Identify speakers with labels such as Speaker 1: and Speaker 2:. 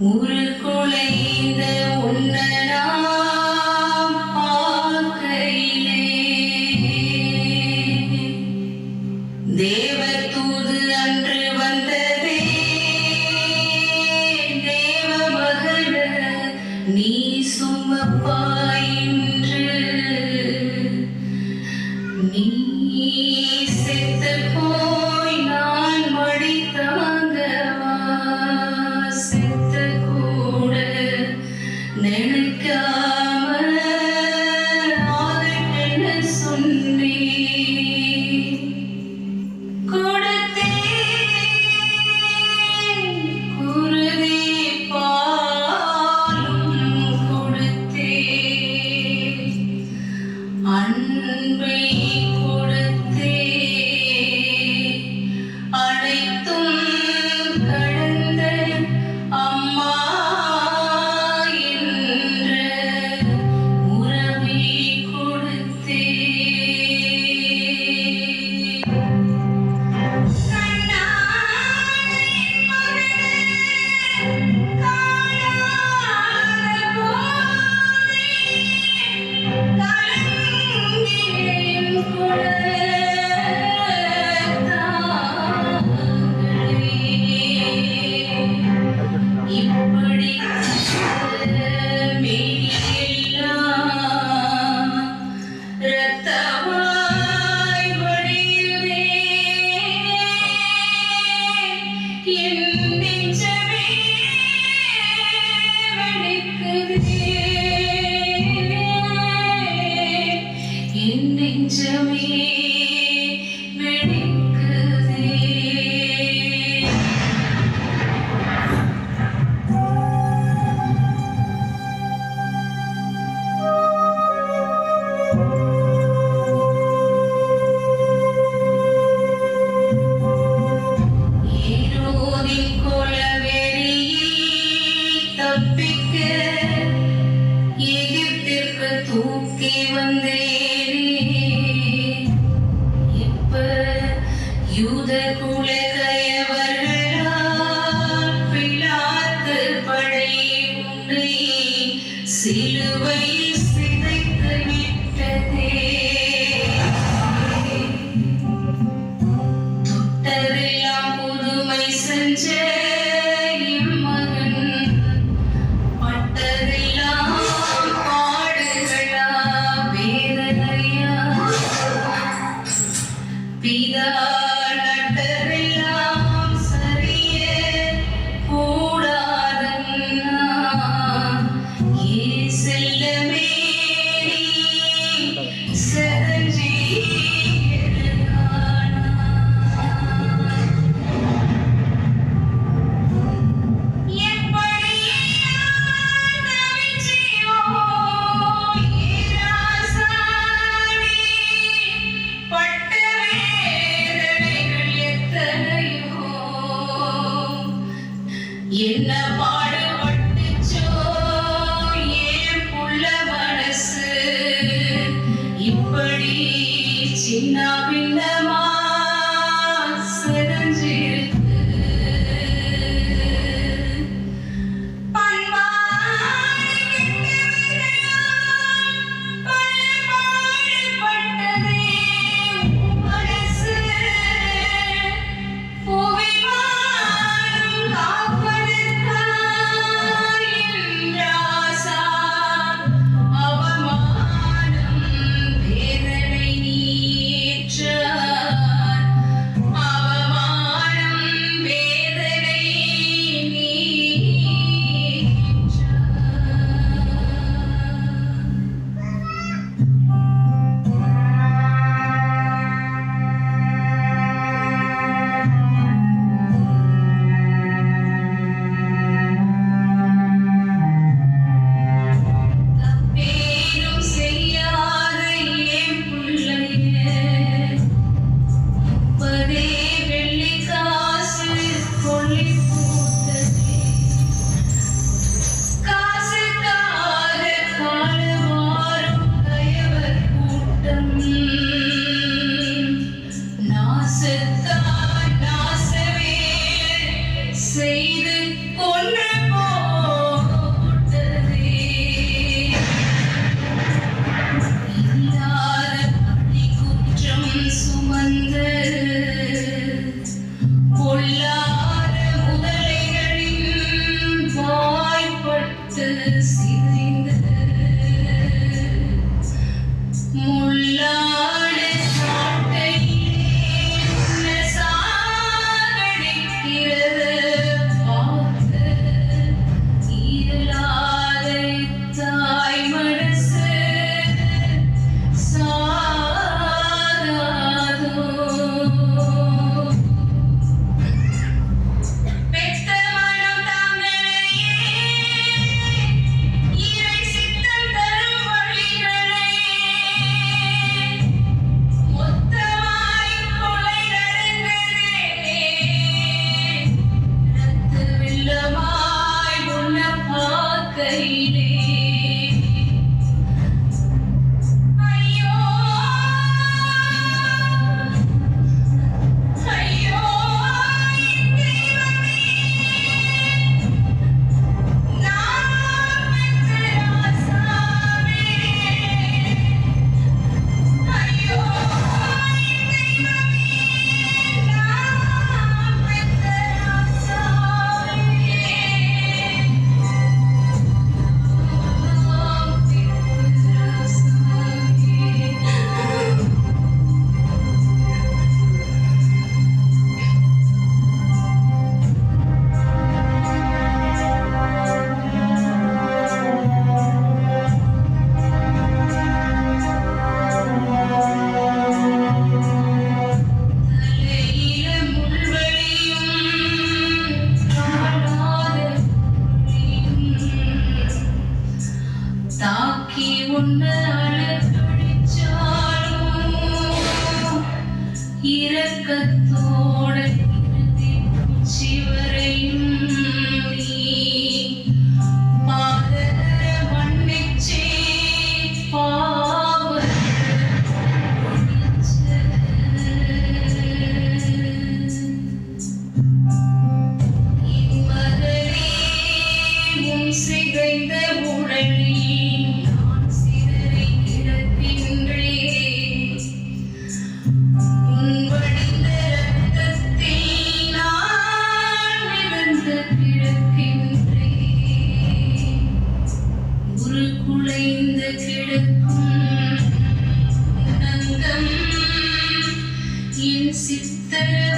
Speaker 1: ஒரு குலைந்த வாய்ப்பட்டு சிதைந்து ஏக்கத்தோட சிவரையும் நீ மாதர மன்னிச்சே பாவ மகளே சிதைந்த உடலில் குழைந்து கிடக்கும் தங்கம் என் சித்தர்